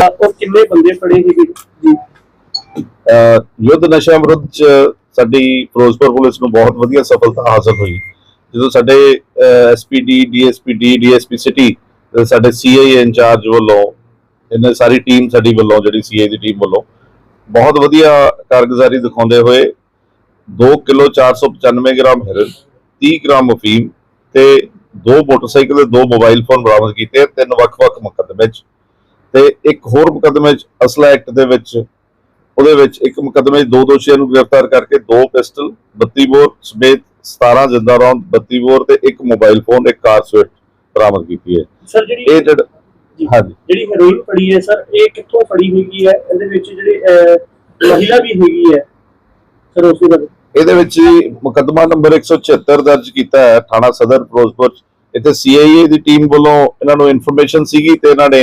ਔਰ ਕਿੰਨੇ ਬੰਦੇ ਫੜੇ ਹੈਗੇ ਜੀ? ਅਹ ਯੁੱਧ ਨਸ਼ਾ ਵਿਰੁੱਧ ਚ ਸਾਡੀ ਫਿਰੋਜ਼ਪੁਰ ਪੁਲਿਸ ਨੂੰ ਬਹੁਤ ਵਧੀਆ ਸਫਲਤਾ ਹਾਸਲ ਹੋਈ। ਜਦੋਂ ਸਾਡੇ ਐਸਪੀਡੀ ਡੀਐਸਪੀਡੀ ਡੀਐਸਪੀ ਸਿਟੀ ਸਾਡੇ ਸੀਆਈ ਇੰਚਾਰਜ ਵੱਲੋਂ, ਇਹਨਾਂ ਸਾਰੀ ਟੀਮ ਸਾਡੀ ਵੱਲੋਂ, ਜਿਹੜੀ ਸੀਆਈ ਦੀ ਟੀਮ ਵੱਲੋਂ ਬਹੁਤ ਵਧੀਆ ਕਾਰਗੁਜ਼ਾਰੀ ਦਿਖਾਉਂਦੇ ਹੋਏ 2 ਕਿਲੋ 495 ਗ੍ਰਾਮ ਹੈਰੋਇਨ 30 ਗ੍ਰਾਮ ਅਫੀਮ ਤੇ ਦੋ ਮੋਟਰਸਾਈਕਲ ਤੇ ਦੋ ਮੋਬਾਈਲ ਫੋਨ ਬਰਾਮਦ ਕੀਤੇ ਤਿੰਨ ਵੱਖ-ਵੱਖ ਮੁਕੱਦਮੇ 'ਚ ਤੇ ਇੱਕ ਹੋਰ ਮੁਕੱਦਮੇ 'ਚ ਅਸਲਾ ਐਕਟ ਦੇ ਵਿੱਚ ਉਹਦੇ ਵਿੱਚ ਇੱਕ ਮੁਕੱਦਮੇ 'ਚ ਦੋ ਦੋਸ਼ੀਆਂ ਨੂੰ ਗ੍ਰਿਫਤਾਰ ਕਰਕੇ ਦੋ ਪਿਸਟਲ 32 ਬੋਰ ਸਮੇਤ 17 ਜਿੰਦਾ ਰੌਂਦ 32 ਬੋਰ ਤੇ ਇੱਕ ਮੋਬਾਈਲ ਫੋਨ ਇੱਕ ਕਾਰ ਸਵਿਫਟ ਬਰਾਮਦ ਕੀਤੀ ਹੈ। ਸਰ ਜਿਹੜੀ ਇਹ ਹਾਂਜੀ। ਜਿਹੜੀ ਹੈਰੋਇਨ ਫੜੀ ਹੈ ਸਰ ਇਹ ਕਿੱਥੋਂ ਫੜੀ ਹੈਗੀ ਹੈ? ਇਹਦੇ ਵਿੱਚ ਜਿਹੜੇ ਮਹਿਲਾ ਵੀ ਹੈਗੀ ਹੈ। ਸਰ ਉਸੇ ਦਾ ਇਹਦੇ ਵਿੱਚ ਮੁਕੱਦਮਾ ਨੰਬਰ 176 ਦਰਜ ਕੀਤਾ ਹੈ ਥਾਣਾ ਸਦਰ ਫਿਰੋਜ਼ਪੁਰ। ਇੱਥੇ ਸੀਆਈਏ ਦੀ ਟੀਮ ਵੱਲੋਂ ਇਹਨਾਂ ਨੂੰ ਇਨਫੋਰਮੇਸ਼ਨ ਸੀਗੀ ਤੇ ਇਹਨਾਂ ਨੇ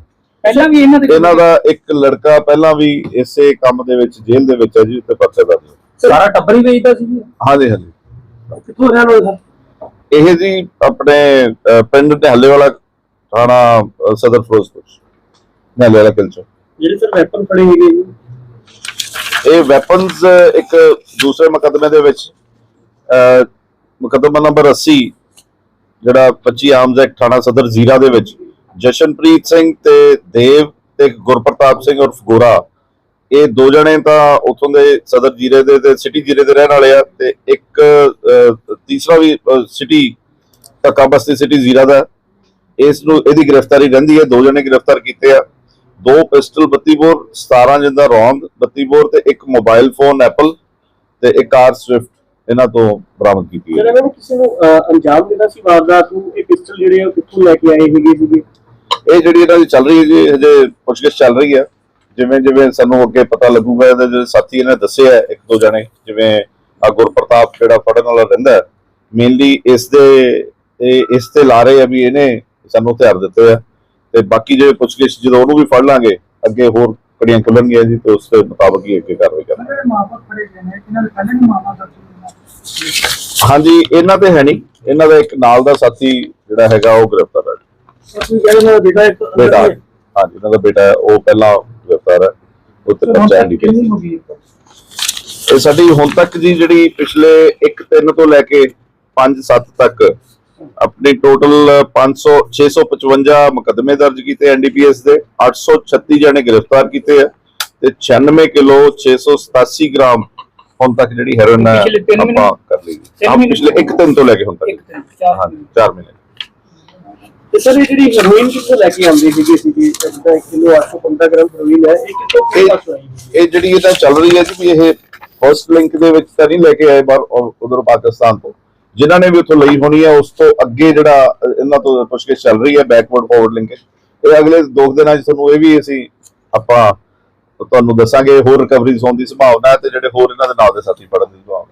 ਪਹਿਲਾਂ ਵੀ ਇਹਨਾਂ ਦੇ ਇਹਨਾਂ ਦਾ ਇੱਕ ਲੜਕਾ ਪਹਿਲਾਂ ਵੀ ਇਸੇ ਕੰਮ ਦੇ ਵਿੱਚ ਜੇਲ੍ਹ ਦੇ ਵਿੱਚ ਹੈ ਜੀ ਉੱਤੇ ਪਰਚਾ ਦਰਜ। ਸਾਰਾ ਟੱਬਰ ਹੀ ਵੇਚਦਾ ਸੀ ਜੀ? ਹਾਂਜੀ ਹਾਂਜੀ। ਕਿੱਥੋਂ ਰਹਿਣ ਵਾਲਾ ਇਹ ਜੀ ਆਪਣੇ ਪਿੰਡ ਨਿਹਾਲੇ ਵਾਲਾ ਥਾਣਾ ਸਦਰ ਫਿਰੋਜ਼ਪੁਰ ਨਿਹਾਲੇ ਵਾਲਾ ਕਿਲਚੋ ਜਿਹੜੇ ਸਰ ਵੈਪਨ ਫੜੇ ਹੈਗੇ ਜੀ? ਇਹ ਵੈਪਨਸ ਇੱਕ ਦੂਸਰੇ ਮੁਕੱਦਮੇ ਦੇ ਵਿੱਚ ਮੁਕੱਦਮਾ ਨੰਬਰ 80 ਜਿਹੜਾ 25 ਆਰਮਜ਼ ਐਕਟ ਥਾਣਾ ਸਦਰ ਜ਼ੀਰਾ ਦੇ ਵਿੱਚ। ਜਸ਼ਨਪ੍ਰੀਤ ਸਿੰਘ ਤੇ ਦੇਵ ਤੇ ਗੁਰਪ੍ਰਤਾਪ ਸਿੰਘ ਉਰਫ ਗੋਰਾ, ਇਹ ਦੋ ਜਣੇ ਤਾਂ ਉਥੋਂ ਦੇ ਸਦਰ ਜੀਰੇ ਦੇ ਤੇ ਸਿਟੀ ਜੀਰੇ ਦੇ ਰਹਿਣ ਵਾਲੇ ਆ ਤੇ ਇੱਕ ਤੀਸਰਾ ਵੀ ਸਿਟੀ, ਧੱਕਾ ਬਸਤੀ ਸਿਟੀ ਜ਼ੀਰਾ ਦਾ। ਹੈ। ਇਸ ਨੂੰ, ਇਹਦੀ ਗ੍ਰਿਫਤਾਰੀ ਰਹਿੰਦੀ ਹੈ, ਦੋ ਜਣੇ ਗ੍ਰਿਫਤਾਰ ਕੀਤੇ ਆ। ਦੋ ਪਿਸਟਲ 32 ਬੋਰ 17 ਜਿੰਦਾ ਰੌਂਦ 32 ਬੋਰ ਤੇ ਇੱਕ ਮੋਬਾਈਲ ਫੋਨ ਐਪਲ ਤੇ ਇੱਕ ਕਾਰ ਸਵਿਫਟ, ਇਹਨਾਂ ਤੋਂ ਬਰਾਮਦ ਕੀਤੀ ਹੈ। ਸਰ ਇਹਨਾਂ ਕਿਸੇ ਨੂੰ ਅੰਜਾਮ ਦੇਣਾ ਸੀ ਵਾਰਦਾਤ ਨੂੰ, ਇਹ ਪਿਸਟਲ ਜਿਹੜੇ ਆ ਕਿੱਥੋਂ ਲੈ ਕੇ ਆਏ ਹੈਗੇ ਸੀਗੇ? ਇਹ ਜਿਹੜੀ ਇਹਨਾਂ ਦੀ ਚੱਲ ਰਹੀ ਹੈ ਜੀ ਹਜੇ ਪੁੱਛਗਿੱਛ ਚੱਲ ਰਹੀ ਹੈ। ਜਿਵੇਂ ਜਿਵੇਂ ਸਾਨੂੰ ਅੱਗੇ ਪਤਾ ਲੱਗੂਗਾ ਇਹਦੇ ਜਿਹੜੇ ਸਾਥੀ ਇਹਨੇ ਦੱਸਿਆ ਇੱਕ ਦੋ ਜਣੇ ਜਿਵੇਂ ਆ ਗੁਰਪ੍ਰਤਾਪ ਜਿਹੜਾ ਫੜਨ ਵਾਲਾ ਰਹਿੰਦਾ ਮੇਨਲੀ ਇਸ ਦੇ ਇਸ ਤੇ ਲਾ ਰਹੇ ਆ ਵੀ ਇਹਨੇ ਸਾਨੂੰ ਹਥਿਆਰ ਦਿੱਤੇ ਆ। ਤੇ ਬਾਕੀ ਜਿਹੜੇ ਪੁੱਛਗਿੱਛ ਜਦੋਂ ਉਹਨੂੰ ਵੀ ਫੜ ਲਾਂਗੇ ਅੱਗੇ ਹੋਰ ਕੜੀਆਂ ਖੁੱਲਣਗੀਆਂ ਜੀ ਤੇ ਉਸ ਦੇ ਮੁਤਾਬਕ ਹੀ ਅੱਗੇ ਕਾਰਵਾਈ ਕਰਾਂਗੇ। ਹਾਂਜੀ ਇਹਨਾਂ ਤੇ ਹੈ ਨਹੀਂ। ਇਹਨਾਂ ਦਾ ਇੱਕ ਨਾਲ ਦਾ ਸਾਥੀ ਜਿਹੜਾ ਹੈਗਾ ਉਹ ਗ੍ਰਿਫਤਾਰ ਬੇਟਾ ਇੱਕ ਬੇਟਾ ਹਾਂਜੀ ਇਹਨਾਂ ਦਾ ਬੇਟਾ ਹੈ, ਉਹ ਪਹਿਲਾਂ ਗ੍ਰਿਫਤਾਰ ਹੈ ਉਹ ਤੇ ਬੱਚਾ ਇਹ? ਸਾਡੀ ਹੁਣ ਤੱਕ ਜਿਹੜੀ ਪਿਛਲੇ 1 3 ਤੋਂ ਲੈ ਕੇ 5 7 ਤੱਕ ਆਪਣੀ ਟੋਟਲ 500 655 ਮੁਕੱਦਮੇ ਦਰਜ ਕੀਤੇ ਐਨਡੀਪੀਐਸ ਦੇ 836 ਜਣੇ ਗ੍ਰਿਫਤਾਰ ਕੀਤੇ ਆ ਤੇ 96 ਕਿਲੋ 687 ਗ੍ਰਾਮ ਹੁਣ ਤੱਕ ਜਿਹੜੀ ਹੈਰੋਇਨ ਹੈ ਪਿਛਲੇ ਤਿੰਨ ਆਪਾਂ ਮਹੀਨੇ? ਕਰ ਲਈ ਤਿੰਨ ਹਾਂ ਮਹੀਨੇ? ਪਿਛਲੇ 1 3 ਤੋਂ ਲੈ ਕੇ ਹੁਣ ਇੱਕ ਤੱਕ ਦਿਨ, ਚਾਰ ਹਾਂਜੀ 4 ਮਹੀਨੇ ਤੇ ਸਰ ਇਹ ਜਿਹੜੀ ਹੈਰੋਇਨ ਕਿੱਥੋਂ ਲੈ ਕੇ ਆਉਂਦੇ ਸੀਗੇ ਸੀਗੇ ਜਿੱਦਾਂ 1 ਕਿਲੋ 815 ਗ੍ਰਾਮ ਹੈਰੋਇਨ ਹੈ ਇਹ ਕਿੱਥੋਂ ਇਹ ਪਾਸੋਂ ਆਈ? ਇਹ ਜਿਹੜੀ ਇਹਦਾ ਚੱਲ ਰਹੀ ਹੈ ਜੀ ਵੀ ਇਹ ਫਰਸਟ ਲਿੰਕ ਦੇ ਵਿੱਚ ਤਾਂ ਨਹੀਂ ਲੈ ਕੇ ਆਏ ਬਾਹਰ ਉਧਰ ਪਾਕਿਸਤਾਨ ਤੋਂ। ਜਿਨ੍ਹਾਂ ਨੇ ਵੀ ਉੱਥੋਂ ਲਈ ਹੋਣੀ ਹੈ ਉਸ ਤੋਂ ਅੱਗੇ ਜਿਹੜਾ ਇਹਨਾਂ ਤੋਂ ਪੁੱਛਗਿੱਛ ਚੱਲ ਰਹੀ ਹੈ ਬੈਕਵਰਡ ਫਾਰਵਰਡ ਲਿੰਕ ਇਹ ਅਗਲੇ ਦੋ ਕੁ ਦਿਨਾਂ 'ਚ ਤੁਹਾਨੂੰ ਇਹ ਵੀ ਅਸੀਂ ਆਪਾਂ ਤੁਹਾਨੂੰ ਦੱਸਾਂਗੇ ਹੋਰ ਰਿਕਵਰੀਜ਼ ਹੋਣ ਦੀ ਸੰਭਾਵਨਾ ਹੈ ਤੇ ਜਿਹੜੇ ਹੋਰ ਇਹਨਾਂ ਦੇ ਨਾਲ ਦੇ ਸਾਥੀ ਫੜਨ ਦੀ ਸੰਭਾਵਨਾ